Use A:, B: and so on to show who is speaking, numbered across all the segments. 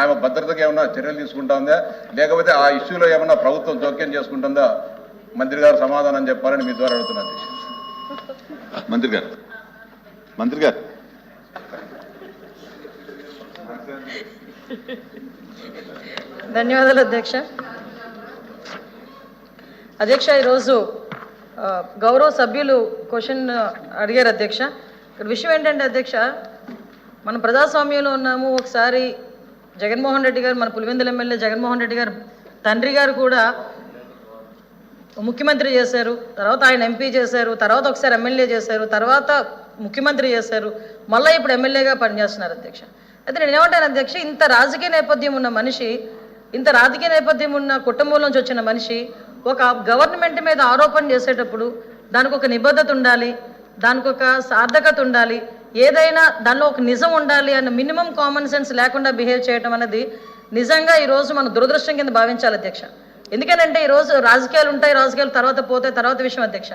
A: ఆమె భద్రతకి ఏమైనా చర్యలు తీసుకుంటుందా? లేకపోతే ఆ ఇష్యూలో ఏమైనా ప్రభుత్వం జోక్యం చేసుకుంటుందా? మంత్రి గారు సమాధానం చెప్పాలని మీ ద్వారా అడుగుతున్నా అధ్యక్ష.
B: మంత్రి గారు. మంత్రి గారు.
C: ధన్యవాదాలు అధ్యక్ష. అధ్యక్ష ఈరోజు గౌరవ సభ్యులు క్వశ్చన్ అడిగారు అధ్యక్ష. ఇక్కడ విషయం ఏంటంటే అధ్యక్ష మనం ప్రజాస్వామ్యంలో ఉన్నాము ఒకసారి జగన్మోహన్ రెడ్డి గారు మన పులివెందుల ఎమ్మెల్యే జగన్మోహన్ రెడ్డి గారు తండ్రి గారు కూడా ముఖ్యమంత్రి చేశారు. తర్వాత ఆయన ఎంపీ చేశారు. తర్వాత ఒకసారి ఎమ్మెల్యే చేశారు. తర్వాత ముఖ్యమంత్రి చేశారు. మళ్ళీ ఇప్పుడు ఎమ్మెల్యేగా పనిచేస్తున్నారు అధ్యక్ష. అయితే నేను ఏమంటాను అధ్యక్ష ఇంత రాజకీయ నేపథ్యం ఉన్న మనిషి ఇంత రాజకీయ నేపథ్యం ఉన్న కుటుంబం నుంచి వచ్చిన మనిషి ఒక గవర్నమెంట్ మీద ఆరోపణ చేసేటప్పుడు దానికి ఒక నిబద్ధత ఉండాలి దానికి ఒక సార్థకత ఉండాలి ఏదైనా దానిలో ఒక నిజం ఉండాలి అన్న మినిమం కామన్ సెన్స్ లేకుండా బిహేవ్ చేయడం అనేది నిజంగా ఈరోజు మనం దురదృష్టం కింద భావించాలి అధ్యక్ష. ఎందుకనంటే ఈరోజు రాజకీయాలు ఉంటాయి రాజకీయాలు తర్వాత పోతాయి తర్వాత విషయం అధ్యక్ష.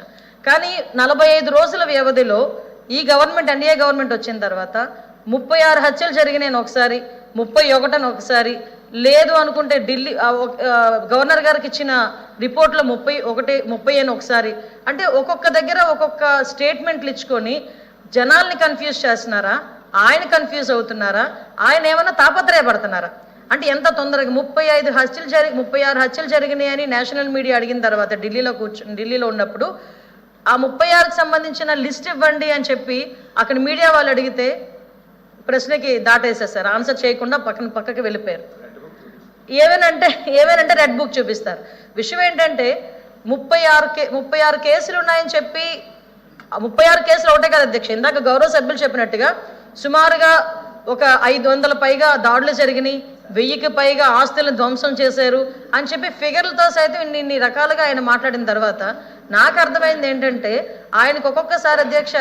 C: కానీ నలభై ఐదు రోజుల వ్యవధిలో ఈ గవర్నమెంట్ ఎన్డీఏ గవర్నమెంట్ వచ్చిన తర్వాత ముప్పై ఆరు హత్యలు జరిగినాయి ఒకసారి ముప్పై ఒకటని ఒకసారి. లేదు అనుకుంటే ఢిల్లీ ఒక- గవర్నర్ గారికి ఇచ్చిన రిపోర్ట్లో ముప్పై ఒకటి ముప్పై అని ఒకసారి. అంటే ఒక్కొక్క దగ్గర ఒక్కొక్క స్టేట్మెంట్లు ఇచ్చుకొని జనాల్ని కన్ఫ్యూజ్ చేస్తున్నారా? ఆయన కన్ఫ్యూజ్ అవుతున్నారా? ఆయన ఏమైనా తాపత్రయపడుతున్నారా? అంటే ఎంత తొందరగా ముప్పై ఐదు హత్యలు జరిగి ముప్పై ఆరు హత్యలు జరిగినాయి అని నేషనల్ మీడియా అడిగిన తర్వాత ఢిల్లీలో కూర్చొని ఢిల్లీలో ఉన్నప్పుడు ఆ ముప్పై ఆరుకు సంబంధించిన లిస్ట్ ఇవ్వండి అని చెప్పి అక్కడ మీడియా వాళ్ళు అడిగితే ప్రశ్నకి దాటేసేసారు ఆన్సర్ చేయకుండా పక్కన పక్కకి వెళ్ళిపోయారు. ఏమేనంటే ఏమేనంటే రెడ్ బుక్ చూపిస్తారు. విషయం ఏంటంటే ముప్పై ఆరు కే ముప్పై ఆరు కేసులు ఉన్నాయని చెప్పి ముప్పై ఆరు కేసులు ఒకటే కదా అధ్యక్ష. ఇందాక గౌరవ సభ్యులు చెప్పినట్టుగా సుమారుగా ఒక ఐదు వందల పైగా దాడులు జరిగినాయి వెయ్యికి పైగా ఆస్తులను ధ్వంసం చేశారు అని చెప్పి ఫిగర్లతో సైతం ఇన్ని ఇన్ని రకాలుగా ఆయన మాట్లాడిన తర్వాత నాకు అర్థమైంది ఏంటంటే ఆయనకు ఒక్కొక్కసారి అధ్యక్ష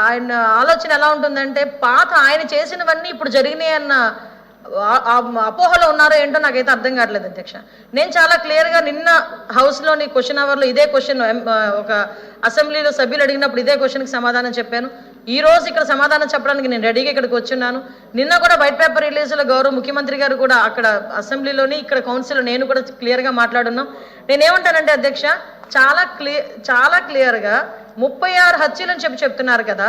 C: ఆయన ఆలోచన ఎలా ఉంటుందంటే పాత ఆయన చేసినవన్నీ ఇప్పుడు జరిగినాయి అన్న అపోహలో ఉన్నారో ఏంటో నాకైతే అర్థం కావట్లేదు అధ్యక్ష. నేను చాలా క్లియర్గా నిన్న హౌస్లోని క్వశ్చన్ అవర్లో ఇదే క్వశ్చన్ ఒక అసెంబ్లీలో సభ్యులు అడిగినప్పుడు ఇదే క్వశ్చన్కి సమాధానం చెప్పాను. ఈ రోజు ఇక్కడ సమాధానం చెప్పడానికి నేను రెడీగా ఇక్కడికి వచ్చున్నాను. నిన్న కూడా వైట్ పేపర్ రిలీజ్లో గౌరవ ముఖ్యమంత్రి గారు కూడా అక్కడ అసెంబ్లీలోని ఇక్కడ కౌన్సిల్ నేను కూడా క్లియర్గా మాట్లాడున్నాం. నేనేమంటానంటే అధ్యక్ష చాలా క్లియర్ చాలా క్లియర్గా ముప్పై ఆరు హత్యలు అని చెప్పి చెప్తున్నారు కదా.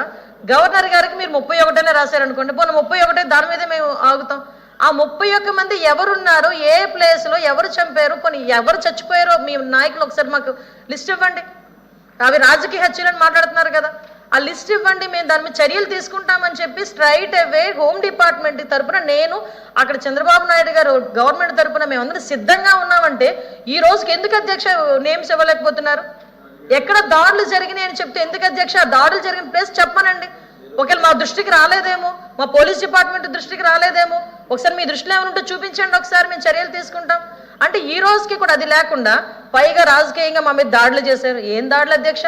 C: గవర్నర్ గారికి మీరు ముప్పై ఒకటేనే రాశారనుకోండి పోనీ ముప్పై ఒకటే దాని మీదే మేము ఆగుతాం. ఆ ముప్పై ఒక్క మంది ఎవరున్నారు ఏ ప్లేస్లో ఎవరు చంపారు కొన్ని ఎవరు చచ్చిపోయారో మీ నాయకులు ఒకసారి మాకు లిస్ట్ ఇవ్వండి. అవి రాజకీయ హత్యలని మాట్లాడుతున్నారు కదా. ఆ లిస్ట్ ఇవ్వండి మేము దాని మీద చర్యలు తీసుకుంటామని చెప్పి స్ట్రైట్ అవే హోమ్ డిపార్ట్మెంట్ తరపున నేను అక్కడ చంద్రబాబు నాయుడు గారు గవర్నమెంట్ తరపున మేమందరం సిద్ధంగా ఉన్నామంటే ఈ రోజుకి ఎందుకు అధ్యక్ష నేమ్స్ ఇవ్వలేకపోతున్నారు? ఎక్కడ దాడులు జరిగినాయి అని చెప్తే ఎందుకు అధ్యక్ష? దాడులు జరిగిన ప్లేస్ చెప్పనండి ఒకవేళ మా దృష్టికి రాలేదేమో మా పోలీస్ డిపార్ట్మెంట్ దృష్టికి రాలేదేమో ఒకసారి మీ దృష్టిలో ఏమైనా ఉంటే చూపించండి ఒకసారి మేము చర్యలు తీసుకుంటాం. అంటే ఈ రోజుకి కూడా అది లేకుండా పైగా రాజకీయంగా మా మీద దాడులు చేశారు. ఏం దాడులు అధ్యక్ష?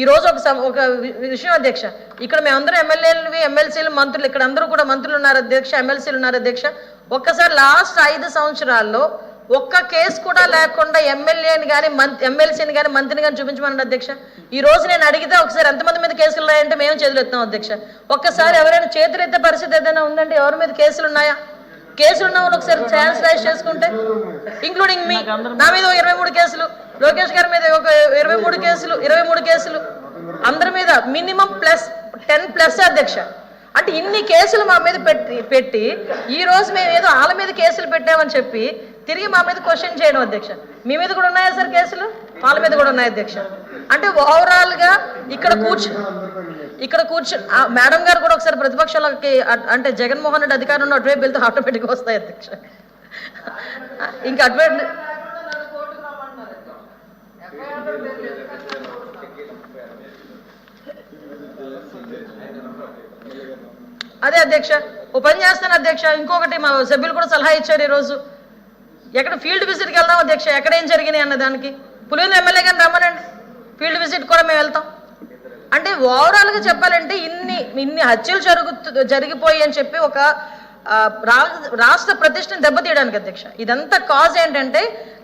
C: ఈ రోజు ఒక ఒక విషయం అధ్యక్ష. ఇక్కడ మేమందరం ఎమ్మెల్యేలు ఎమ్మెల్సీలు మంత్రులు ఇక్కడ అందరూ కూడా మంత్రులు ఉన్నారు అధ్యక్ష ఎమ్మెల్సీలు ఉన్నారు అధ్యక్ష. ఒక్కసారి లాస్ట్ ఐదు సంవత్సరాల్లో ఒక్క కేసు కూడా లేకుండా ఎమ్మెల్యేని కానీ ఎమ్మెల్సీని కానీ మంత్రిని కానీ చూపించమన్నాడు అధ్యక్ష. ఈ రోజు నేను అడిగితే ఒకసారి ఎంతమంది మీద కేసులు ఉన్నాయంటే మేము చేతులు ఎత్తాం అధ్యక్ష. ఒక్కసారి ఎవరైనా చేతులు ఎత్తే పరిస్థితి ఏదైనా ఉందంటే ఎవరి మీద కేసులు ఉన్నాయా? కేసులు ఉన్న ఒకసారి ఛాన్స్ రైజ్ చేసుకుంటే ఇంక్లూడింగ్ మీ నా మీద ఒక ఇరవై మూడు కేసులు లోకేష్ గారి మీద ఒక ఇరవై మూడు కేసులు ఇరవై మూడు కేసులు. అందరి మీద మినిమం ప్లస్ టెన్ ప్లస్ అధ్యక్ష. అంటే ఇన్ని కేసులు మా మీద పెట్టి పెట్టి ఈ రోజు మేము ఏదో వాళ్ళ మీద కేసులు పెట్టామని చెప్పి తిరిగి మా మీద క్వశ్చన్ చేయడం అధ్యక్ష. మీ మీద కూడా ఉన్నాయా సార్ కేసులు? వాళ్ళ మీద కూడా ఉన్నాయి అధ్యక్ష. అంటే ఓవరాల్గా ఇక్కడ కూర్చు ఇక్కడ కూర్చు మేడం గారు కూడా ఒకసారి ప్రతిపక్షాలకి అంటే జగన్మోహన్ రెడ్డి అధికారంలో అటువైపు వెళ్తే ఆటోమేటిక్గా వస్తాయి అధ్యక్ష. ఇంకా అటువైపు అదే అధ్యక్ష ఓ పని చేస్తాను అధ్యక్ష. ఇంకొకటి మా సభ్యులు కూడా సలహా ఇచ్చారు ఈరోజు. ఎక్కడ ఫీల్డ్ విజిట్కి వెళ్దాం అధ్యక్ష. ఎక్కడ ఏం జరిగినాయి అన్న దానికి? పులివెందు ఎమ్మెల్యే గారిని రమ్మనండి. ఫీల్డ్ విజిట్ కూడా మేము వెళ్తాం. అంటే ఓవరాల్గా చెప్పాలంటే ఇన్ని ఇన్ని హత్యలు జరుగుతు జరిగిపోయి అని చెప్పి ఒక రాష్ట్ర ప్రతిష్టను దెబ్బతీయడానికి అధ్యక్ష. ఇదంతా కాజ్ ఏంటంటే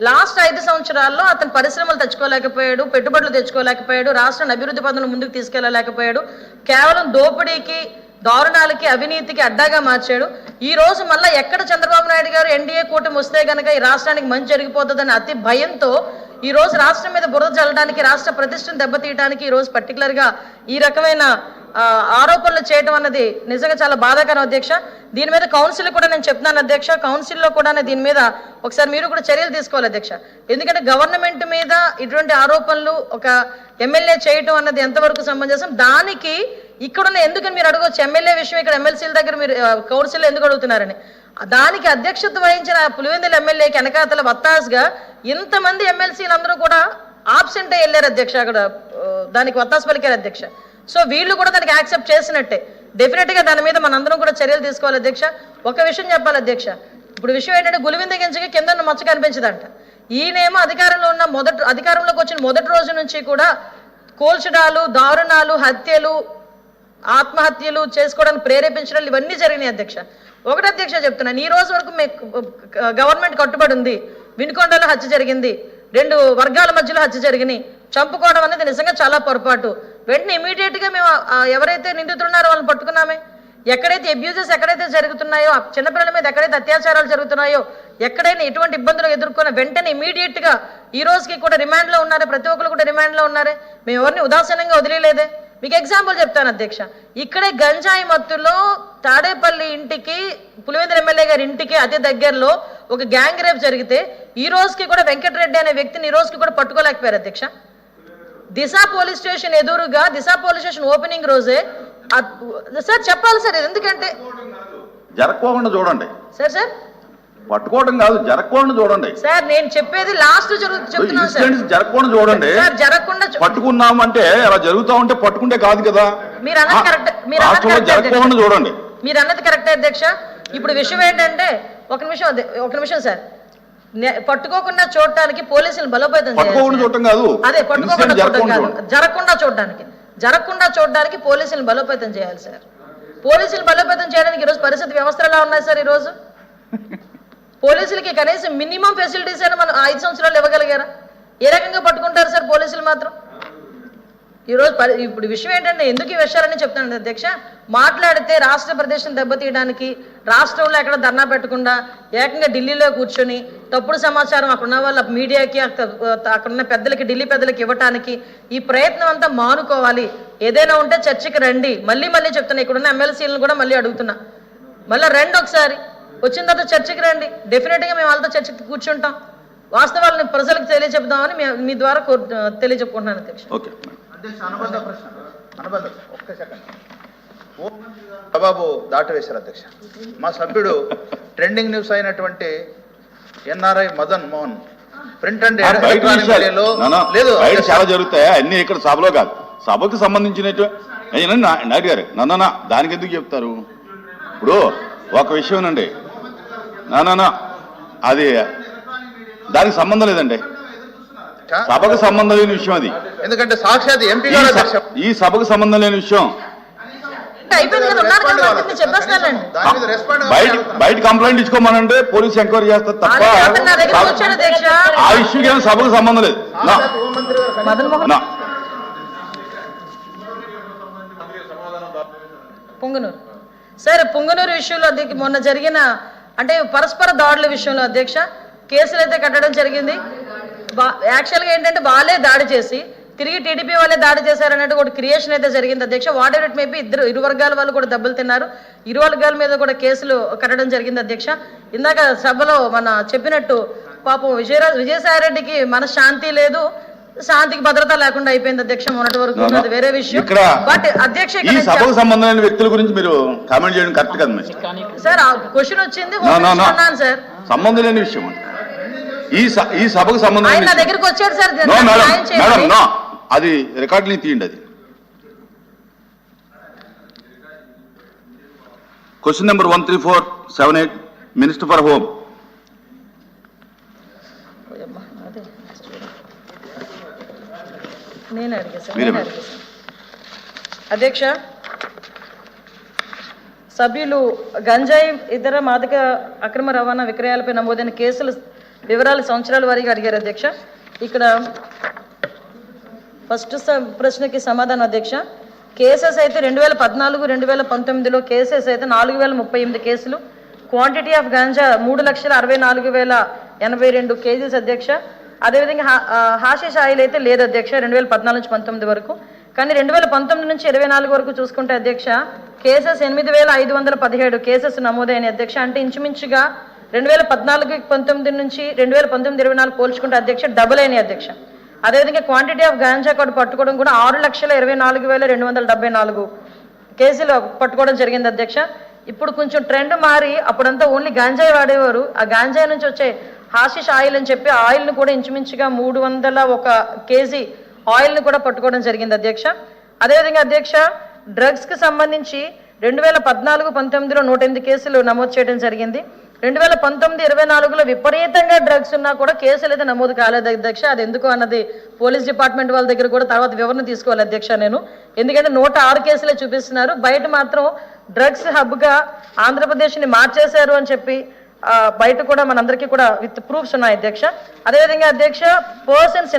C: లాస్ట్ ఐదు సంవత్సరాల్లో అతను పరిశ్రమలు తెచ్చుకోలేకపోయాడు పెట్టుబడులు తెచ్చుకోలేకపోయాడు రాష్ట్రాన్ని అభివృద్ధి పనులు ముందుకు తీసుకెళ్ళలేకపోయాడు కేవలం దోపిడీకి దారుణాలకి అవినీతికి అడ్డాగా మార్చాడు. ఈ రోజు మళ్ళీ ఎక్కడ చంద్రబాబు నాయుడు గారు ఎన్డీఏ కూటమి వస్తే కనుక ఈ రాష్ట్రానికి మంచి జరిగిపోతుందని అతి భయంతో ఈ రోజు రాష్ట్రం మీద బురద చల్లడానికి రాష్ట్ర ప్రతిష్టను దెబ్బతీయడానికి ఈ రోజు పర్టికులర్గా ఈ రకమైన ఆరోపణలు చేయడం అన్నది నిజంగా చాలా బాధాకరం అధ్యక్ష. దీని మీద కౌన్సిల్ కూడా నేను చెప్తున్నాను అధ్యక్ష. కౌన్సిల్లో కూడా దీని మీద ఒకసారి మీరు కూడా చర్యలు తీసుకోవాలి అధ్యక్ష. ఎందుకంటే గవర్నమెంట్ మీద ఇటువంటి ఆరోపణలు ఒక ఎమ్మెల్యే చేయటం అన్నది ఎంతవరకు సమంజసం? దానికి ఇక్కడున్న ఎందుకని మీరు అడగవచ్చు ఎమ్మెల్యే విషయం ఇక్కడ ఎమ్మెల్సీల దగ్గర మీరు కౌన్సిల్ ఎందుకు అడుగుతున్నారని. దానికి అధ్యక్షత వహించిన పులివెందుల ఎమ్మెల్యేకి వెనకాతల వత్తాస్గా ఇంతమంది ఎమ్మెల్సీలు అందరూ కూడా ఆబ్సెంట్ వెళ్ళారు అధ్యక్ష అక్కడ దానికి వత్తాసు పలికారు అధ్యక్ష. సో వీళ్ళు కూడా దానికి యాక్సెప్ట్ చేసినట్టే. డెఫినెట్గా దాని మీద మనందరం కూడా చర్యలు తీసుకోవాలి అధ్యక్ష. ఒక విషయం చెప్పాలి అధ్యక్ష. ఇప్పుడు విషయం ఏంటంటే గులివింద గింజకి కింద మచ్చ కనిపించదంట. ఈయనేమో అధికారంలో ఉన్న మొదటి అధికారంలోకి వచ్చిన మొదటి రోజు నుంచి కూడా కోల్చడాలు దారుణాలు హత్యలు ఆత్మహత్యలు చేసుకోవడానికి ప్రేరేపించడాలు ఇవన్నీ జరిగినాయి అధ్యక్ష. ఒకటి అధ్యక్ష చెప్తున్నాను ఈ రోజు వరకు మీ గవర్నమెంట్ కట్టుబడి ఉంది. వినుకొండలో హత్య జరిగింది. రెండు వర్గాల మధ్యలో హత్య జరిగినాయి. చంపుకోవడం అనేది నిజంగా చాలా పొరపాటు. వెంటనే ఇమీడియట్గా మేము ఎవరైతే నిందితున్నారో వాళ్ళని పట్టుకున్నామే. ఎక్కడైతే అబ్యూజెస్ ఎక్కడైతే జరుగుతున్నాయో ఆ చిన్నపిల్లల మీద ఎక్కడైతే అత్యాచారాలు జరుగుతున్నాయో ఎక్కడైనా ఎటువంటి ఇబ్బందులు ఎదుర్కొన్న వెంటనే ఇమీడియట్గా ఈ రోజుకి కూడా రిమాండ్లో ఉన్నారే ప్రతి ఒక్కరు కూడా రిమాండ్లో ఉన్నారే. మేము ఎవరిని ఉదాసీనంగా వదిలేలేదే మీకు ఎగ్జాంపుల్ చెప్తాను అధ్యక్ష. ఇక్కడే గంజాయి మత్తులో తాడేపల్లి ఇంటికి పులివెందుల ఎమ్మెల్యే గారి ఇంటికి అతి దగ్గరలో ఒక గ్యాంగ్ రేప్ జరిగితే ఈ రోజుకి కూడా వెంకటరెడ్డి అనే వ్యక్తిని ఈ రోజుకి కూడా పట్టుకోలేకపోయారు అధ్యక్ష. దిశ పోలీస్ స్టేషన్ ఎదురుగా దిశ పోలీస్ స్టేషన్ ఓపెనింగ్ రోజే సార్ చెప్పాలి సార్ ఎందుకంటే
B: జరక్కోకుండా చూడండి.
C: Sir sir.
B: పట్టుకోవడం కాదు జరక్కోకుండా చూడండి.
C: సార్ నేను చెప్పేది లాస్ట్ చెప్తున్నాను
B: జరగకుండా చూడండి.
C: సార్ జరగకుండా
B: పట్టుకున్నామంటే అలా జరుగుతా ఉంటే పట్టుకుంటే కాదు కదా.
C: మీరు అన్నది కరెక్ట్ మీరు
B: జరగకుండా. చూడండి.
C: మీరు అన్నది కరెక్టే అధ్యక్ష. ఇప్పుడు విషయం ఏంటంటే ఒక నిమిషం ఒక నిమిషం సార్. పట్టుకోకుండా చూడటానికి పోలీసులు బలోపేతం చేయాలి అదే పట్టుకోకుండా చూడటం
B: జరగకుండా
C: కాదు. జరగకుండా చూడడానికి జరగకుండా చూడడానికి పోలీసులు బలోపేతం చేయాలి సార్. పోలీసులు బలోపేతం చేయడానికి ఈరోజు పరిస్థితి వ్యవస్థలు ఎలా ఉన్నాయి సార్ ఈరోజు? పోలీసులకి కనీసం మినిమం ఫెసిలిటీస్ అయినా మనం ఐదు సంవత్సరాలు ఇవ్వగలిగారా? ఏ రకంగా పట్టుకుంటారు సార్ పోలీసులు మాత్రం? ఈరోజు పరి ఇప్పుడు విషయం ఏంటంటే ఎందుకు ఈ విషయాలని చెప్తాను అధ్యక్ష? మాట్లాడితే రాష్ట్ర ప్రదేశం దెబ్బతీయడానికి రాష్ట్రంలో ఎక్కడ ధర్నా పెట్టకుండా ఏకంగా ఢిల్లీలో కూర్చొని తప్పుడు సమాచారం అక్కడ ఉన్న వాళ్ళ మీడియాకి అక్కడున్న అక్కడ ఉన్న పెద్దలకి ఢిల్లీ పెద్దలకి ఇవ్వటానికి ఈ ప్రయత్నం అంతా మానుకోవాలి. ఏదైనా ఉంటే చర్చకి రండి. మళ్ళీ మళ్ళీ చెప్తున్నా ఇక్కడ ఉన్న ఎమ్మెల్సీలను కూడా మళ్ళీ అడుగుతున్నా. మళ్ళీ రండి ఒకసారి. వచ్చిన తర్వాత చర్చకి రండి. డెఫినెట్గా మేము వాళ్ళతో చర్చకి కూర్చుంటాం. వాస్తవాలను ప్రజలకు తెలియజెప్దామని మీ- ద్వారా తెలియజెప్పుకుంటున్నాను అధ్యక్ష.
B: ఓకే
D: అధ్యక్ష అనుబంధ ప్రశ్న. అనుబంధ ఒక్క సెకండ్. హోం మంత్రి గారు జవాబు దాటవేశారు అధ్యక్ష. మా సభ్యుడు ట్రెండింగ్ న్యూస్ అయినటువంటి NRI Madan Mohan. Print and లేదు.
B: చాలా జరుగుతాయి? అన్ని ఇక్కడ సభలో కాదు. సభకు నా- నాయుడు గారు నన్న దానికి ఎందుకు చెప్తారు? ఇప్పుడు ఒక విషయం అండి నానా అది దానికి సంబంధం లేదండి. సభకు సంబంధం లేని విషయం అది.
D: ఎందుకంటే సాక్షాత్ ఎంపీ
B: ఈ
D: గారు
B: స-
D: అధ్యక్ష.
B: ఈ సభకు సంబంధం లేని విషయం. బయట కంప్లైంట్ ఇచ్చుకోమనంటే పోలీస్ ఎంక్వైరీ చేస్తారు తప్ప
C: అధ్యక్ష.
B: ఆ ఇష్యూకి ఏమైనా సభకు సంబంధం లేదు.
C: పొంగునూరు. సార్ పొంగునూరు విషయంలో అది మొన్న జరిగిన అంటే పరస్పర దాడుల విషయంలో అధ్యక్ష కేసులు అయితే కట్టడం జరిగింది. యాక్చువల్గా ఏంటంటే వాళ్ళే దాడి చేసి తిరిగి టీడీపీ వాళ్ళే దాడి చేశారన్నట్టు ఒక క్రియేషన్ అయితే జరిగింది. అధ్యక్ష వాట్ ఎవర్ ఇట్ మేబీ ఇద్దరు ఇరు వర్గాల వాళ్ళు కూడా దెబ్బలు తిన్నారు. ఇరు వర్గాల మీద కూడా కేసులు కట్టడం జరిగింది అధ్యక్ష. ఇందాక సభలో మన చెప్పినట్టు పాపం విజయరా విజయసాయి రెడ్డికి మన శాంతి లేదు శాంతికి భద్రత లేకుండా అయిపోయింది అధ్యక్ష మొన్నటి వరకు ఉన్నది వేరే విషయం. బట్ అధ్యక్ష
B: ఈ సభకు సంబంధం లేని వ్యక్తుల గురించి మీరు కామెంట్ చేయడం కరెక్ట్ కదా
C: సార్ ఆ క్వశ్చన్ వచ్చింది సార్
B: సంబంధం లేని విషయం. ఈ సభకు సంబంధం
C: ఆయన
B: లేని
C: నా
B: విషయం.
C: దగ్గరికి వచ్చాడు సార్
B: నో
C: నాకు
B: మేడం
C: న్యాయం చేయండి.
B: మేడం నో అది రికార్డుని తీయండి అది question number one three four seven eight minister for home.
C: నేను. అధ్యక్ష సభ్యులు గంజాయి ఇతర మాదక అక్రమ రవాణా విక్రయాలపై నమోదైన కేసుల వివరాలు సంవత్సరాల వారీగా అడిగారు అధ్యక్ష. ఇక్కడ ఫస్ట్ స- ప్రశ్నకి సమాధానం అధ్యక్ష. కేసెస్ అయితే రెండు వేల పద్నాలుగు రెండు వేల పంతొమ్మిదిలో కేసెస్ అయితే నాలుగు వేల ముప్పై ఎనిమిది కేసులు. క్వాంటిటీ ఆఫ్ గంజా మూడు లక్షల అరవై నాలుగు వేల ఎనభై రెండు కేజీస్ అధ్యక్ష. అదేవిధంగా హా- హాషిష్ ఆయిల్ అయితే లేదు అధ్యక్ష రెండు వేల పద్నాలుగు నుంచి పంతొమ్మిది వరకు. కానీ రెండు వేల పంతొమ్మిది నుంచి ఇరవై నాలుగు వరకు చూసుకుంటే అధ్యక్ష కేసెస్ ఎనిమిది వేల ఐదు వందల పదిహేడు కేసెస్ నమోదైన అధ్యక్ష. అంటే ఇంచుమించుగా రెండు వేల పద్నాలుగు పంతొమ్మిది నుంచి రెండు వేల పంతొమ్మిది ఇరవై నాలుగు పోల్చుకుంటే అధ్యక్ష డబుల్ అయినాయి అధ్యక్ష. అదేవిధంగా క్వాంటిటీ ఆఫ్ గాంజా కూడా పట్టుకోవడం కూడా ఆరు లక్షల ఇరవై నాలుగు వేల రెండు వందల డెబ్బై నాలుగు కేసులు పట్టుకోవడం జరిగింది అధ్యక్ష. ఇప్పుడు కొంచెం ట్రెండ్ మారి అప్పుడంతా ఓన్లీ గాంజాయి వాడేవారు. ఆ గాంజాయి నుంచి వచ్చే హాషిష్ ఆయిల్ అని చెప్పి ఆయిల్ను కూడా ఇంచుమించుగా మూడు వందల ఒక కేజీ ఆయిల్ను కూడా పట్టుకోవడం జరిగింది అధ్యక్ష. అదేవిధంగా అధ్యక్ష డ్రగ్స్కి సంబంధించి రెండు వేల పద్నాలుగు పంతొమ్మిదిలో నూట ఎనిమిది కేసులు నమోదు చేయడం జరిగింది. రెండు వేల పంతొమ్మిది ఇరవై నాలుగులో విపరీతంగా డ్రగ్స్ ఉన్నా కూడా కేసులు అయితే నమోదు కాలేదు అధ్యక్ష. అది ఎందుకు అన్నది పోలీస్ డిపార్ట్మెంట్ వాళ్ళ దగ్గర కూడా తర్వాత వివరణ తీసుకోవాలి అధ్యక్ష నేను. ఎందుకంటే నూట ఆరు కేసులే చూపిస్తున్నారు. బయట మాత్రం డ్రగ్స్ హబ్గా ఆంధ్రప్రదేశ్ని మార్చేశారు అని చెప్పి బయట కూడా మనందరికీ కూడా విత్ ప్రూఫ్స్ ఉన్నాయి అధ్యక్ష. అదేవిధంగా అధ్యక్ష పర్సన్స్ ఇన్వాల్వ్